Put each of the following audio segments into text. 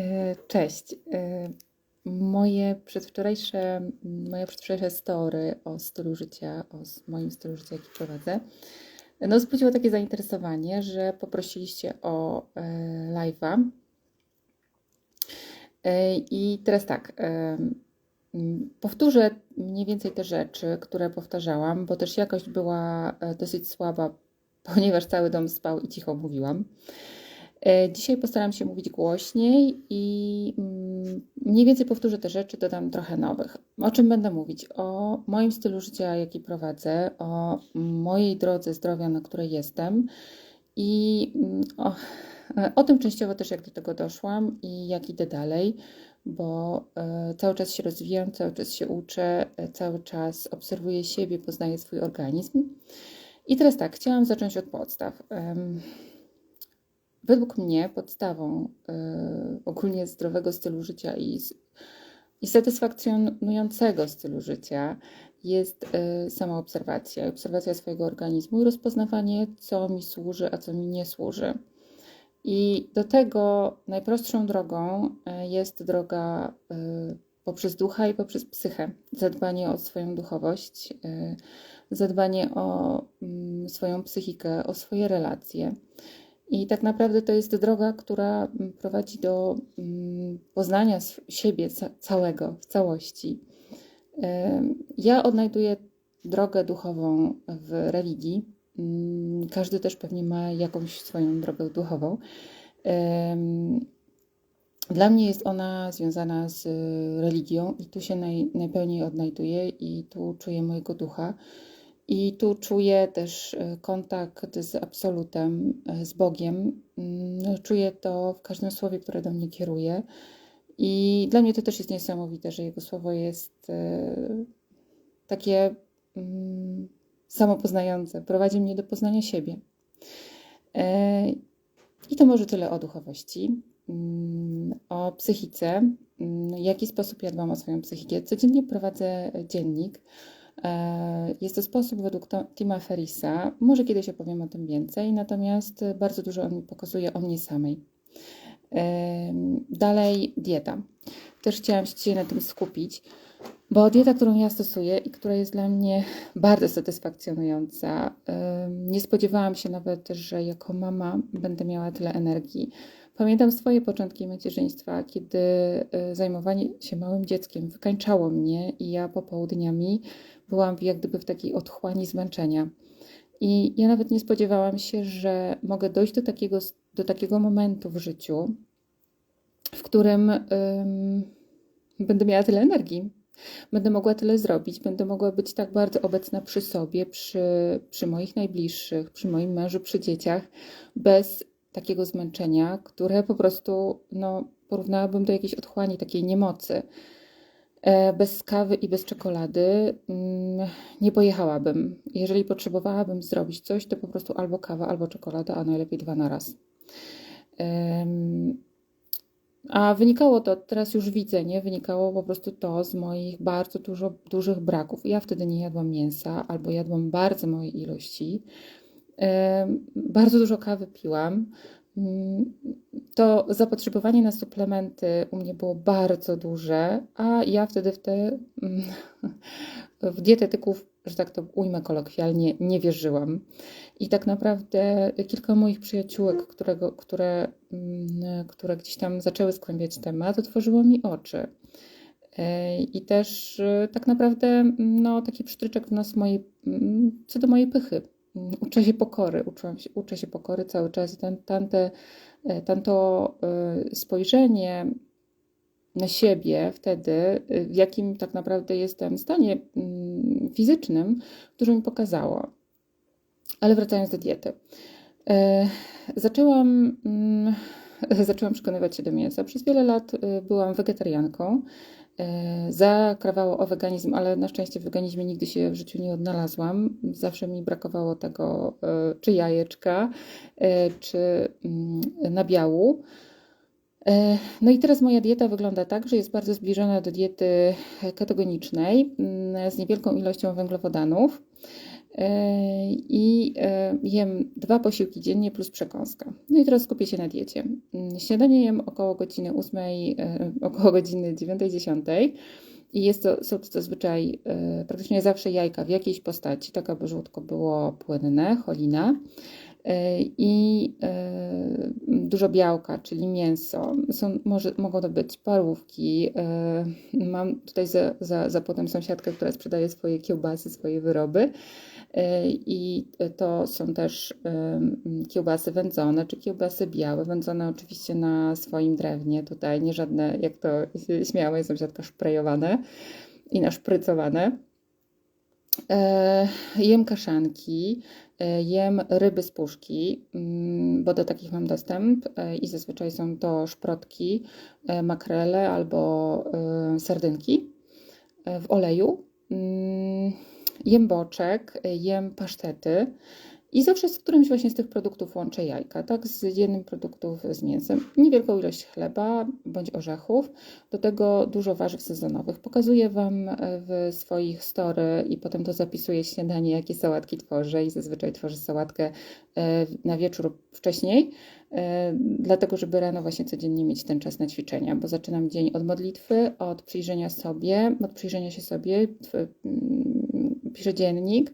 E, Cześć. E, Moje przedwczorajsze, moje przedwczorajsze story o stylu życia, o moim stylu życia, jaki prowadzę, no wzbudziło takie zainteresowanie, że poprosiliście o e, live'a. I teraz tak, powtórzę mniej więcej te rzeczy, które powtarzałam, bo też jakość była dosyć słaba, ponieważ cały dom spał i cicho mówiłam. E, Dzisiaj postaram się mówić głośniej i mm, mniej więcej powtórzę te rzeczy, dodam trochę nowych. O czym będę mówić? O moim stylu życia, jaki prowadzę, o mojej drodze zdrowia, na której jestem i mm, o, e, o tym częściowo też, jak do tego doszłam i jak idę dalej, bo e, cały czas się rozwijam, cały czas się uczę, cały czas obserwuję siebie, poznaję swój organizm. I teraz tak, chciałam zacząć od podstaw. Według mnie podstawą y, ogólnie zdrowego stylu życia i, i satysfakcjonującego stylu życia jest y, samoobserwacja, obserwacja swojego organizmu i rozpoznawanie, co mi służy, a co mi nie służy. I do tego najprostszą drogą y, jest droga y, poprzez ducha i poprzez psychę. Zadbanie o swoją duchowość, y, zadbanie o mm, swoją psychikę, o swoje relacje. I tak naprawdę to jest droga, która mm, prowadzi do mm, poznania siebie ca- całego, w całości. Ja odnajduję drogę duchową w religii. Mm, Każdy też pewnie ma jakąś swoją drogę duchową. Dla mnie jest ona związana z y, religią i tu się naj, najpełniej odnajduję i tu czuję mojego ducha. I tu czuję też e, kontakt z absolutem, e, z Bogiem. Mm, Czuję to w każdym słowie, które do mnie kieruje. I dla mnie to też jest niesamowite, że Jego słowo jest e, takie mm, samopoznające. Prowadzi mnie do poznania siebie. I to może tyle o duchowości, mm, o psychice, w jaki sposób ja dbam o swoją psychikę. Codziennie prowadzę dziennik. E, Jest to sposób według Tima Ferrisa. Może kiedyś opowiem o tym więcej, natomiast bardzo dużo on pokazuje o mnie samej. Dalej dieta. Też chciałam się dzisiaj na tym skupić, bo dieta, którą ja stosuję i która jest dla mnie bardzo satysfakcjonująca. Nie spodziewałam się nawet, że jako mama będę miała tyle energii. Pamiętam swoje początki macierzyństwa, kiedy e, zajmowanie się małym dzieckiem wykańczało mnie i ja popołudniami byłam jak gdyby w takiej otchłani zmęczenia. I ja nawet nie spodziewałam się, że mogę dojść do takiego, do takiego momentu w życiu, w którym ym, będę miała tyle energii, będę mogła tyle zrobić, będę mogła być tak bardzo obecna przy sobie, przy, przy moich najbliższych, przy moim mężu, przy dzieciach, bez takiego zmęczenia, które po prostu no, porównałabym do jakiejś otchłani, takiej niemocy. E, Bez kawy i bez czekolady mm, nie pojechałabym. Jeżeli potrzebowałabym zrobić coś, to po prostu albo kawa, albo czekolada, a najlepiej dwa na raz. A wynikało to, teraz już widzę, nie? Wynikało po prostu to z moich bardzo dużo, dużych braków. Ja wtedy nie jadłam mięsa, albo jadłam bardzo małe ilości. Bardzo dużo kawy piłam. To zapotrzebowanie na suplementy u mnie było bardzo duże, a ja wtedy w te w dietetyków, że tak to ujmę kolokwialnie, nie wierzyłam. I tak naprawdę kilka moich przyjaciółek, którego, które, mm, które gdzieś tam zaczęły skłębiać temat, otworzyło mi oczy. I też e, tak naprawdę no, taki przytryczek w nos mojej, mm, co do mojej pychy. Uczę się pokory, uczyłam się, uczę się pokory cały czas i ten, tamte, e, tamto e, spojrzenie na siebie wtedy, e, w jakim tak naprawdę jestem stanie mm, fizycznym, dużo mi pokazało. Ale wracając do diety. Zaczęłam, mm, zaczęłam przekonywać się do mięsa. Przez wiele lat byłam wegetarianką. E, Zakrawało o weganizm, ale na szczęście w weganizmie nigdy się w życiu nie odnalazłam. Zawsze mi brakowało tego, e, czy jajeczka, e, czy mm, nabiału. No i teraz moja dieta wygląda tak, że jest bardzo zbliżona do diety ketogenicznej mm, z niewielką ilością węglowodanów. E, I e, jem dwa posiłki dziennie plus przekąska. No i teraz skupię się na diecie. Mm, Śniadanie jem około godziny 8, e, około godziny 9-10. I jest to, są to zazwyczaj praktycznie zawsze jajka w jakiejś postaci, tak aby żółtko było płynne, cholina. E, I e, dużo białka, czyli mięso. Są, może, mogą to być parówki. E, mam tutaj za, za, za płotem sąsiadkę, która sprzedaje swoje kiełbasy, swoje wyroby. I to są też kiełbasy wędzone, czy kiełbasy białe, wędzone oczywiście na swoim drewnie. Tutaj nie żadne, jak to się śmiała sąsiadka, szprejowane i naszprycowane. Jem kaszanki, jem ryby z puszki, mm, bo do takich mam dostęp e, i zazwyczaj są to szprotki, e, makrele albo e, sardynki e, w oleju. Jem boczek, jem pasztety i zawsze z którymś właśnie z tych produktów łączę jajka, tak? Z jednym produktów z mięsem. Niewielką ilość chleba bądź orzechów, do tego dużo warzyw sezonowych. Pokazuję Wam e, w swoich story i potem to zapisuję śniadanie, jakie sałatki tworzę i zazwyczaj tworzę sałatkę e, na wieczór wcześniej, e, dlatego żeby rano właśnie codziennie mieć ten czas na ćwiczenia, bo zaczynam dzień od modlitwy, od przyjrzenia sobie, od przyjrzenia się sobie, mm, piszę dziennik,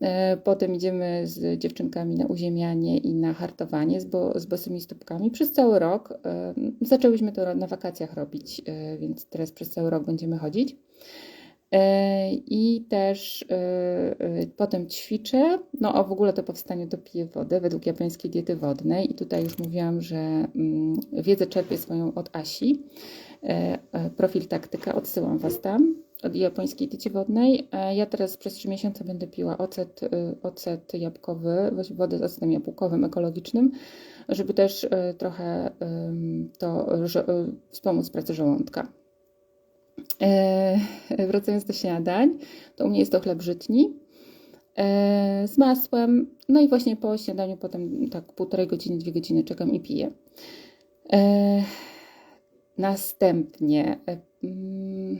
E, Potem idziemy z dziewczynkami na uziemianie i na hartowanie z, bo, z bosymi stópkami przez cały rok. E, Zaczęłyśmy to na wakacjach robić, e, więc teraz przez cały rok będziemy chodzić. I też potem ćwiczę. No, a w ogóle to po wstaniu to piję wodę według japońskiej diety wodnej. I tutaj już mówiłam, że mm, wiedzę czerpię swoją od Asi. Profil taktyka, odsyłam Was tam od japońskiej diecie wodnej. E, Ja teraz przez 3 miesiące będę piła ocet, y, ocet jabłkowy, wodę z ocetem jabłkowym, ekologicznym, żeby też y, trochę to y, wspomóc pracę żołądka. E, Wracając do śniadań, to u mnie jest to chleb żytni e, z masłem. No i właśnie po śniadaniu potem tak półtorej godziny, dwie godziny czekam i piję. Następnie, mm,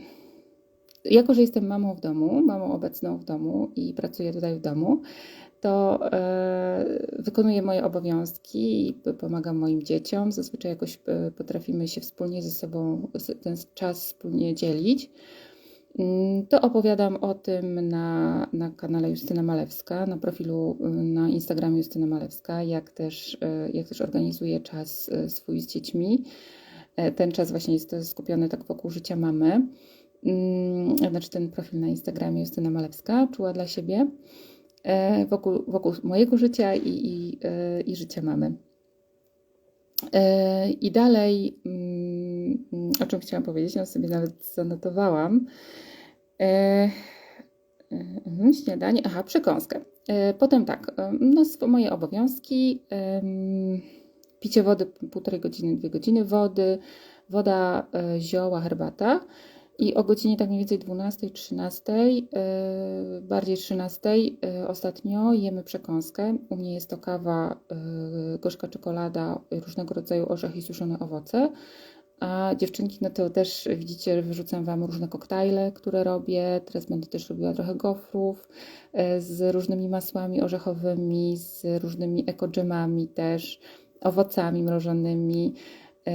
jako że jestem mamą w domu, mamą obecną w domu i pracuję tutaj w domu, to e, wykonuję moje obowiązki i pomagam moim dzieciom. Zazwyczaj jakoś e, potrafimy się wspólnie ze sobą ten czas wspólnie dzielić. Mm, To opowiadam o tym na, na kanale Justyna Malewska, na profilu y, na Instagramie Justyna Malewska, jak też, y, jak też organizuję czas swój z dziećmi. E, Ten czas właśnie jest skupiony tak wokół życia mamy. Mm, Znaczy ten profil na Instagramie Justyna Malewska, czuła dla siebie, e, wokół, wokół mojego życia i, i, e, i życia mamy. E, I dalej, mm, o czym chciałam powiedzieć, no sobie nawet zanotowałam. Mhm, śniadanie, aha, przekąskę. Potem tak, no, moje obowiązki, picie wody półtorej godziny, dwie godziny wody, woda, zioła, herbata. I o godzinie tak mniej więcej 12, 13, e, bardziej 13 e, ostatnio jemy przekąskę. U mnie jest to kawa, e, gorzka czekolada, różnego rodzaju orzechy i suszone owoce. A dziewczynki, no to też widzicie, wyrzucam Wam różne koktajle, które robię. Teraz będę też robiła trochę gofrów z różnymi masłami orzechowymi, z różnymi ekodżemami też, owocami mrożonymi,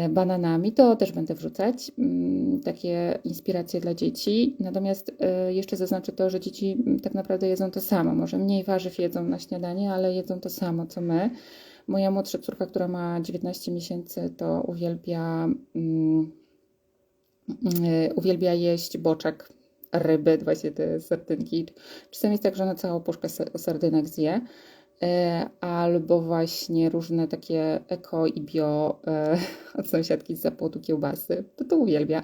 bananami. To też będę wrzucać, mm, takie inspiracje dla dzieci. Natomiast e, jeszcze zaznaczę to, że dzieci mm, tak naprawdę jedzą to samo. Może mniej warzyw jedzą na śniadanie, ale jedzą to samo, co my. Moja młodsza córka, która ma 19 miesięcy, to uwielbia, y, uwielbia jeść boczek, ryby, właśnie te sardynki. Czasami jest tak, że ona całą puszkę sa- sardynek zje. E, Albo właśnie różne takie eko i bio e, od sąsiadki z zapłotu kiełbasy. To to uwielbia.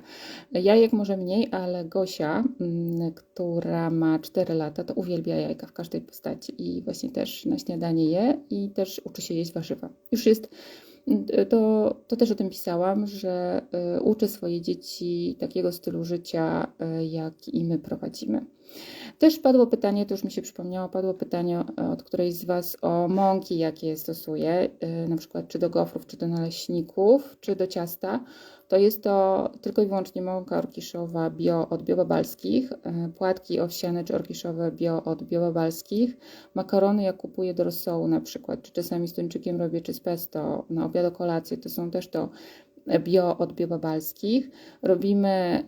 Jajek może mniej, ale Gosia, mm, która ma 4 lata, to uwielbia jajka w każdej postaci i właśnie też na śniadanie je i też uczy się jeść warzywa. Już jest, mm, to, to też o tym pisałam, że y, uczy swoje dzieci takiego stylu życia, jak i my prowadzimy. Też padło pytanie, to już mi się przypomniało, padło pytanie e, od którejś z Was o mąki, jakie stosuję, e, na przykład czy do gofrów, czy do naleśników, czy do ciasta. To jest to tylko i wyłącznie mąka orkiszowa bio od biobabalskich, e, płatki owsiane czy orkiszowe bio od biobabalskich, makarony ja kupuję do rosołu na przykład, czy czasami z tuńczykiem robię, czy z pesto na obiad o kolację, to są też to bio od biobabalskich. Robimy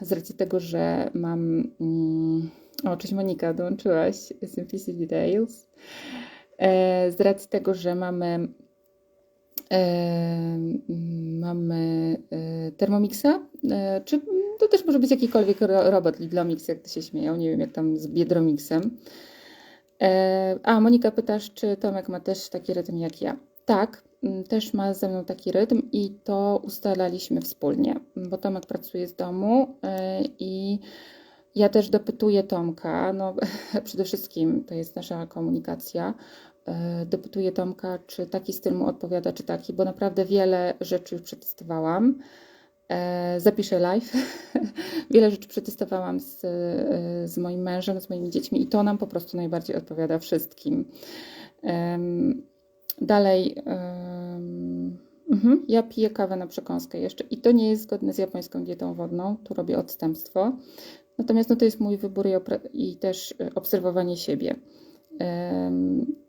z racji tego, że mam... Mm, o, cześć Monika, dołączyłaś Simplicity Dales. E, z racji tego, że mamy e, mamy e, Thermomixa, e, czy to też może być jakikolwiek robot Lidlomix, jak to się śmieją, nie wiem jak tam z Biedromixem. E, a, Monika pytasz, czy Tomek ma też taki rytm jak ja. Tak, też ma ze mną taki rytm i to ustalaliśmy wspólnie, bo Tomek pracuje z domu e, i ja też dopytuję Tomka, no przede wszystkim to jest nasza komunikacja. E, dopytuję Tomka, czy taki styl mu odpowiada, czy taki, bo naprawdę wiele rzeczy już przetestowałam. E, zapiszę live. wiele rzeczy przetestowałam z, z moim mężem, z moimi dziećmi i to nam po prostu najbardziej odpowiada wszystkim. Dalej. Mhm. Ja piję kawę na przekąskę jeszcze i to nie jest zgodne z japońską dietą wodną. Tu robię odstępstwo. Natomiast no, to jest mój wybór i, i też e, obserwowanie siebie.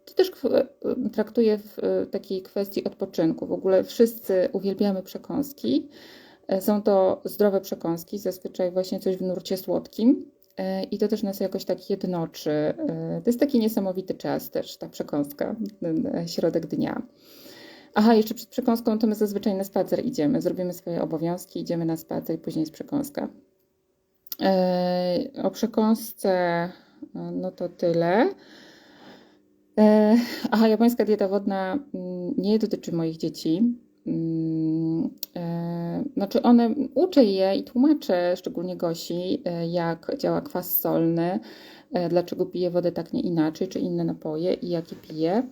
To też e, traktuję w e, takiej kwestii odpoczynku. W ogóle wszyscy uwielbiamy przekąski. Są to zdrowe przekąski, zazwyczaj właśnie coś w nurcie słodkim. I to też nas jakoś tak jednoczy. To jest taki niesamowity czas też, ta przekąska, środek dnia. Aha, jeszcze przed przekąską to my zazwyczaj na spacer idziemy. Zrobimy swoje obowiązki, idziemy na spacer i później jest przekąska. E, o przekąsce, e, no to tyle. E, aha, japońska dieta wodna mm, nie dotyczy moich dzieci. Mm, znaczy one, uczę je i tłumaczę, szczególnie Gosi, jak działa kwas solny, dlaczego pije wodę tak nie inaczej, czy inne napoje i jakie pije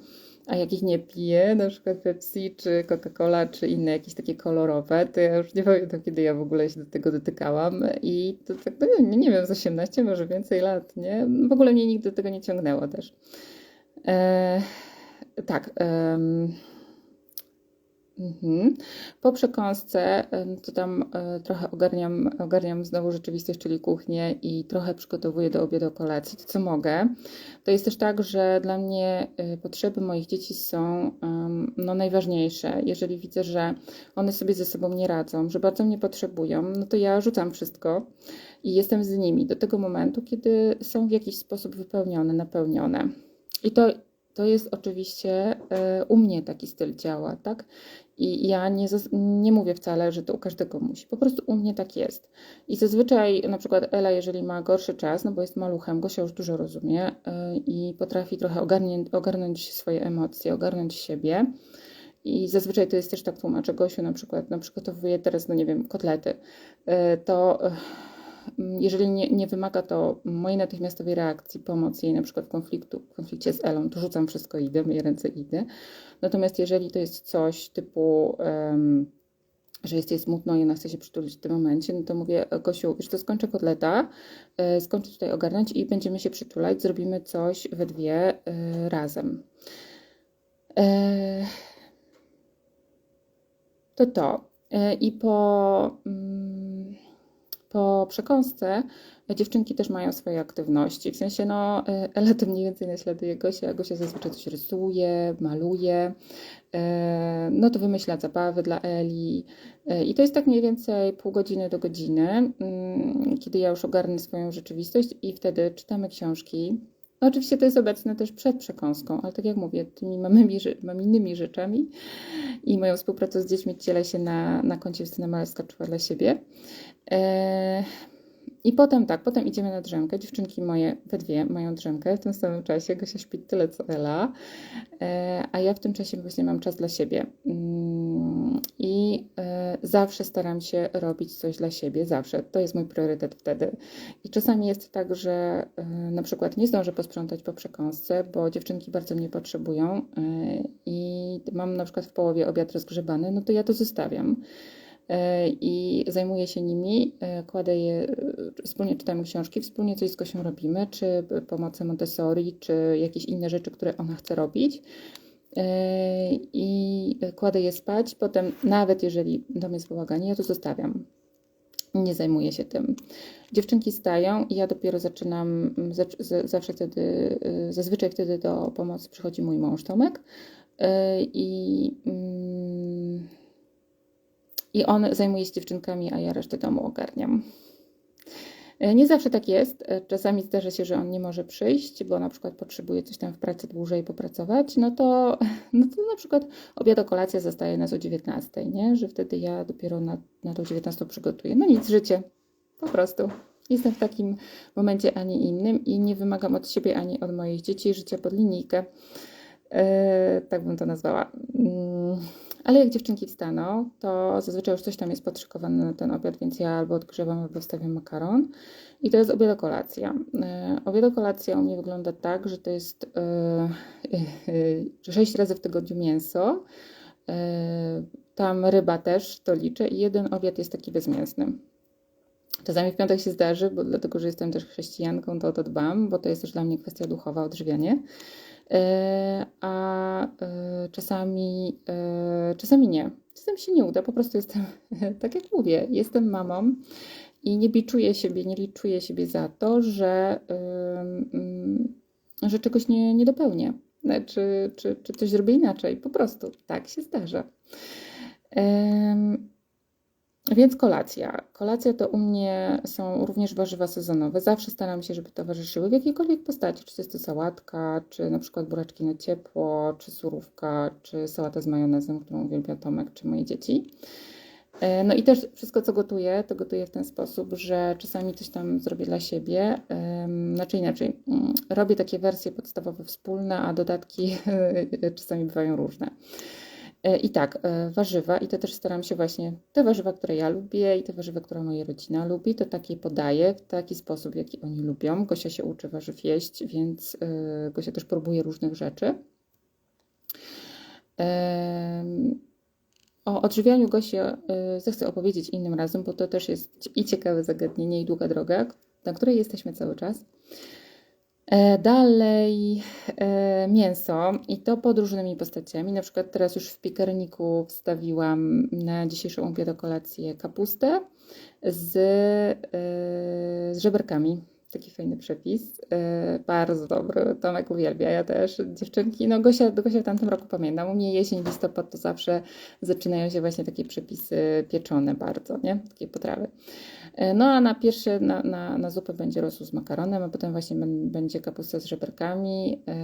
a jak ich nie piję, na przykład Pepsi, czy Coca-Cola, czy inne jakieś takie kolorowe, to ja już nie pamiętam, kiedy ja w ogóle się do tego dotykałam i to tak, no nie, nie wiem, z 18, może więcej lat, nie? W ogóle mnie nigdy do tego nie ciągnęło też. E, tak. Mhm. Po przekąsce to tam e, trochę ogarniam, ogarniam znowu rzeczywistość, czyli kuchnię i trochę przygotowuję do obiadu kolacji, to co mogę. To jest też tak, że dla mnie e, potrzeby moich dzieci są no, najważniejsze. Jeżeli widzę, że one sobie ze sobą nie radzą, że bardzo mnie potrzebują, no to ja rzucam wszystko i jestem z nimi do tego momentu, kiedy są w jakiś sposób wypełnione, napełnione. I to to jest oczywiście e, u mnie taki styl działa, tak? I ja nie, nie mówię wcale, że to u każdego musi. Po prostu u mnie tak jest. I zazwyczaj na przykład Ela, jeżeli ma gorszy czas, no bo jest maluchem, Gosia już dużo rozumie e, i potrafi trochę ogarnąć, ogarnąć swoje emocje, ogarnąć siebie. I zazwyczaj to jest też tak tłumaczę Gosiu na przykład, no przygotowuję teraz, no nie wiem, kotlety. E, to jeżeli nie, nie, wymaga to mojej natychmiastowej reakcji, pomocy jej na przykład w, konfliktu, w konflikcie z Elą, to rzucam wszystko idę, myję ręce idę. Natomiast jeżeli to jest coś typu, um, że jest jej smutno i ona chce się przytulić w tym momencie, no to mówię, Kosiu, już to skończę kotleta, e, skończę tutaj ogarnąć i będziemy się przytulać, zrobimy coś we dwie e, razem. E, to to. I po... Mm, po przekąsce dziewczynki też mają swoje aktywności. W sensie, no, Ela to mniej więcej naśladuje Gosia, Gosia zazwyczaj coś rysuje, maluje, e, no to wymyśla zabawy dla Eli. E, I to jest tak mniej więcej pół godziny do godziny, mm, kiedy ja już ogarnę swoją rzeczywistość i wtedy czytamy książki. No oczywiście to jest obecne też przed przekąską, ale tak jak mówię, tymi mamymi, innymi rzeczami i moją współpracą z dziećmi dzielę się na, na koncie Justyna Malerska czuła dla siebie. E, I potem tak, potem idziemy na drzemkę. Dziewczynki moje we dwie mają drzemkę w tym samym czasie. Gosia śpi tyle co Ela, e, a ja w tym czasie właśnie mam czas dla siebie. Mm, I e, zawsze staram się robić coś dla siebie, zawsze. To jest mój priorytet wtedy. I czasami jest tak, że na przykład nie zdążę posprzątać po przekąsce, bo dziewczynki bardzo mnie potrzebują i mam na przykład w połowie obiad rozgrzebany, no to ja to zostawiam. E, i zajmuję się nimi, e, kładę je, e, wspólnie czytamy książki, wspólnie coś z Gosią robimy, czy pomocy Montessori, czy jakieś inne rzeczy, które ona chce robić. I kładę je spać, potem nawet jeżeli dom jest bałaganie, ja to zostawiam nie zajmuję się tym. Dziewczynki stają i ja dopiero zaczynam, zawsze wtedy, zazwyczaj wtedy do pomocy przychodzi mój mąż Tomek i, mm, i on zajmuje się dziewczynkami, a ja resztę domu ogarniam. E, nie zawsze tak jest. E, czasami zdarza się, że on nie może przyjść, bo na przykład potrzebuje coś tam w pracy dłużej popracować. No to, no to na przykład obiad kolacja zostaje nas o 19, nie? że wtedy ja dopiero na, na tą 19 przygotuję. No nic, życie. Po prostu. Jestem w takim momencie, ani innym i nie wymagam od siebie, ani od moich dzieci życia pod linijkę. Yy, tak bym to nazwała. Yy. Ale jak dziewczynki wstaną, to zazwyczaj już coś tam jest podszykowane na ten obiad, więc ja albo odgrzewam, albo wstawiam makaron. I to jest obiad kolacja. E, obiad kolacja u mnie wygląda tak, że to jest e, 6 razy w tygodniu mięso. E, tam ryba też to liczę i jeden obiad jest taki bezmięsny. Czasami w piątek się zdarzy, bo dlatego, że jestem też chrześcijanką, to o to dbam, bo to jest też dla mnie kwestia duchowa, odżywianie. E, a e, czasami, e, czasami nie. Czasami się nie uda, po prostu jestem, tak jak mówię, jestem mamą i nie biczuję siebie, nie liczuję siebie za to, że, mm, że czegoś nie, nie dopełnię, czy, czy, czy coś zrobię inaczej. Po prostu tak się zdarza. Więc kolacja. Kolacja to u mnie są również warzywa sezonowe. Zawsze staram się, żeby towarzyszyły w jakiejkolwiek postaci. Czy to jest to sałatka, czy na przykład buraczki na ciepło, czy surówka, czy sałata z majonezem, którą uwielbia Tomek, czy moje dzieci. E, no i też wszystko, co gotuję, to gotuję w ten sposób, że czasami coś tam zrobię dla siebie. Znaczy inaczej, mm, robię takie wersje podstawowe wspólne, a dodatki czasami bywają różne. E, I tak, e, warzywa, i to też staram się właśnie, te warzywa, które ja lubię i te warzywa, które moja rodzina lubi, to takie podaję w taki sposób, jaki oni lubią. Gosia się uczy warzyw jeść, więc e, Gosia też próbuje różnych rzeczy. O odżywianiu Gosi zechcę opowiedzieć innym razem, bo to też jest i ciekawe zagadnienie, i długa droga, na której jesteśmy cały czas. E, dalej e, mięso i to pod różnymi postaciami. Na przykład teraz już w piekarniku wstawiłam na dzisiejszą kolację kapustę z, e, z żeberkami. Taki fajny przepis. Bardzo dobry. Tomek uwielbia, ja też. Dziewczynki, no Gosia, Gosia w tamtym roku pamiętam. U mnie jesień, listopad to zawsze zaczynają się właśnie takie przepisy pieczone bardzo, nie? Takie potrawy. E, no a na pierwsze, na, na, na zupę będzie rosół z makaronem, a potem właśnie będzie kapusta z żeberkami e,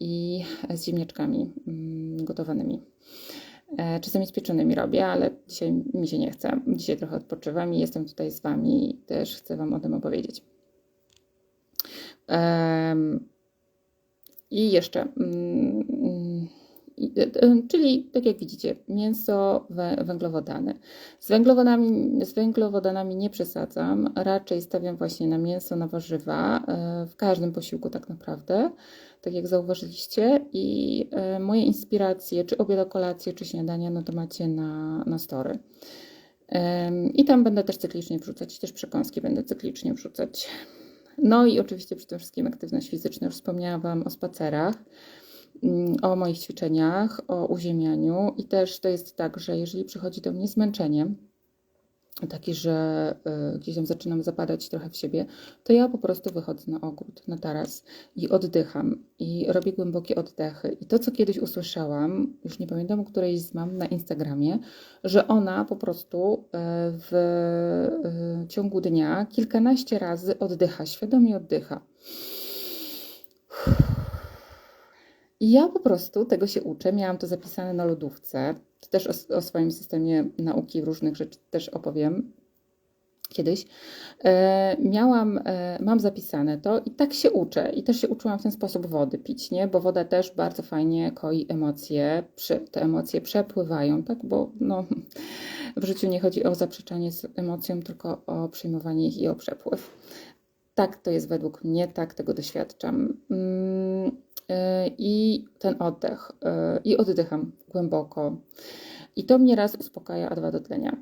i z ziemniaczkami mm, gotowanymi. E, czasami z pieczonymi robię, ale dzisiaj mi się nie chce. Dzisiaj trochę odpoczywam i jestem tutaj z Wami i też chcę Wam o tym opowiedzieć. I jeszcze mm, E, e, czyli, tak jak widzicie, mięso węglowodany. Z węglowodanami, z węglowodanami nie przesadzam, raczej stawiam właśnie na mięso, na warzywa, e, w każdym posiłku tak naprawdę, tak jak zauważyliście. I moje inspiracje, czy obiad, kolację, czy śniadania, no to macie na, na story. I tam będę też cyklicznie wrzucać, też przekąski będę cyklicznie wrzucać. No i oczywiście przy tym wszystkim aktywność fizyczna. Już wspomniałam Wam o spacerach. Mm, o moich ćwiczeniach, o uziemianiu i też to jest tak, że jeżeli przychodzi do mnie zmęczenie, takie, że y, gdzieś tam zaczynam zapadać trochę w siebie, to ja po prostu wychodzę na ogród, na taras i oddycham i robię głębokie oddechy. I to, co kiedyś usłyszałam, już nie pamiętam, u którejś z mam na Instagramie, że ona po prostu y, w y, ciągu dnia kilkanaście razy oddycha, świadomie oddycha. I ja po prostu tego się uczę. Miałam to zapisane na lodówce. Też o, o swoim systemie nauki różnych rzeczy też opowiem kiedyś. E, miałam, e, mam zapisane to i tak się uczę. I też się uczyłam w ten sposób wody pić, nie? Bo woda też bardzo fajnie koi emocje. Przy, te emocje przepływają, tak? Bo no, w życiu nie chodzi o zaprzeczanie z tylko o przyjmowanie ich i o przepływ. Tak to jest według mnie, tak tego doświadczam. Mm, i ten oddech. E, I oddycham głęboko. I to mnie raz uspokaja, a dwa dotlenia.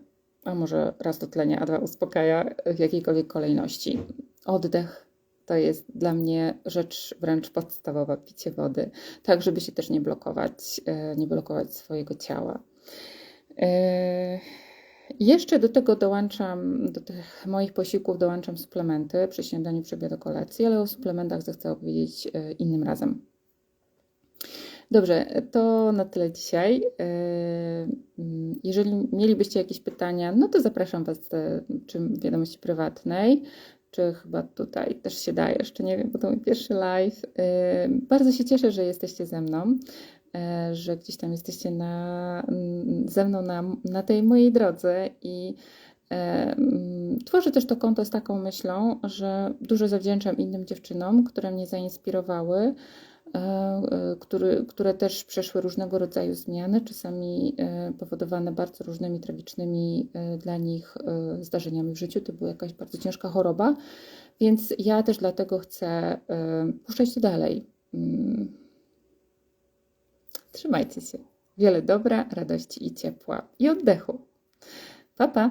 a może raz dotlenia, a dwa uspokaja w jakiejkolwiek kolejności. Oddech to jest dla mnie rzecz wręcz podstawowa, picie wody, tak żeby się też nie blokować, e, nie blokować swojego ciała. Jeszcze do tego dołączam, do tych moich posiłków dołączam suplementy przy śniadaniu, przy obiadu, kolacji, ale o suplementach zechcę opowiedzieć innym razem. Dobrze, to na tyle dzisiaj. Jeżeli mielibyście jakieś pytania, no to zapraszam Was czy wiadomości prywatnej, czy chyba tutaj też się da, jeszcze nie wiem, bo to mój pierwszy live. Bardzo się cieszę, że jesteście ze mną, że gdzieś tam jesteście na, ze mną na, na tej mojej drodze i Tworzę też to konto z taką myślą, że dużo zawdzięczam innym dziewczynom, które mnie zainspirowały, E, e, który, które też przeszły różnego rodzaju zmiany, czasami e, powodowane bardzo różnymi tragicznymi dla nich zdarzeniami w życiu. To była jakaś bardzo ciężka choroba, więc ja też dlatego chcę puszczać to dalej. Mm. Trzymajcie się. Wiele dobra, radości i ciepła i oddechu. Pa, pa!